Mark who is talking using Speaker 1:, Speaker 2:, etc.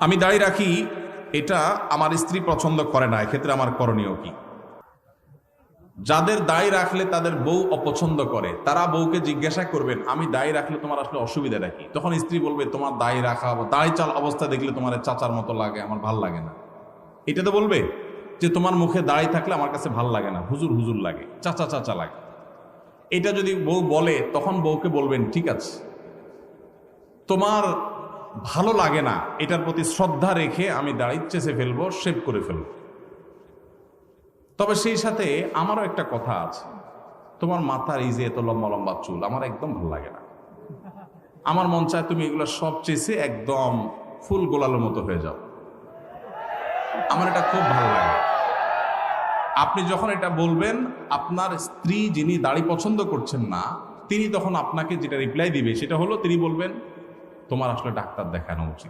Speaker 1: আমি দাড়ি রাখি, এটা আমার স্ত্রী পছন্দ করে না, এক্ষেত্রে আমার করণীয় কি? যাদের দায় রাখলে তাদের বউ অপছন্দ করে, তারা বউকে জিজ্ঞাসা করবেন, আমি দায় রাখলে তোমার আসলে অসুবিধাটা কি? তখন স্ত্রী বলবে, তোমার দায় রাখা দায় চাল অবস্থা দেখলে তোমার চাচার মতো লাগে, আমার ভালো লাগে না। এটা তো বলবে যে তোমার মুখে দাঁড়িয়ে থাকলে আমার কাছে ভালো লাগে না, হুজুর হুজুর লাগে, চাচা চাচা লাগে। এটা যদি বউ বলে, তখন বউকে বলবেন, ঠিক আছে, তোমার ভালো লাগে না, এটার প্রতি শ্রদ্ধা রেখে আমি দাড়ি চেষে ফেলব শেভ করে ফেলব। তবে সেই সাথে আমারও একটা কথা আছে। তোমার মাথার এই যে এত লম্বা লম্বা চুল, আমার একদম ভালো লাগে না। আমার মন চায় তুমি এগুলো সব চেষে একদম ফুল গোলালোর মতো হয়ে যাও। আমার এটা খুব ভালো লাগে। আপনি যখন এটা বলবেন, আপনার স্ত্রী যিনি দাড়ি পছন্দ করছেন না, তিনি তখন আপনাকে যেটা রিপ্লাই দিবে, সেটা হলো তিনি বলবেন তোমার আসলে ডাক্তার দেখানো উচিত।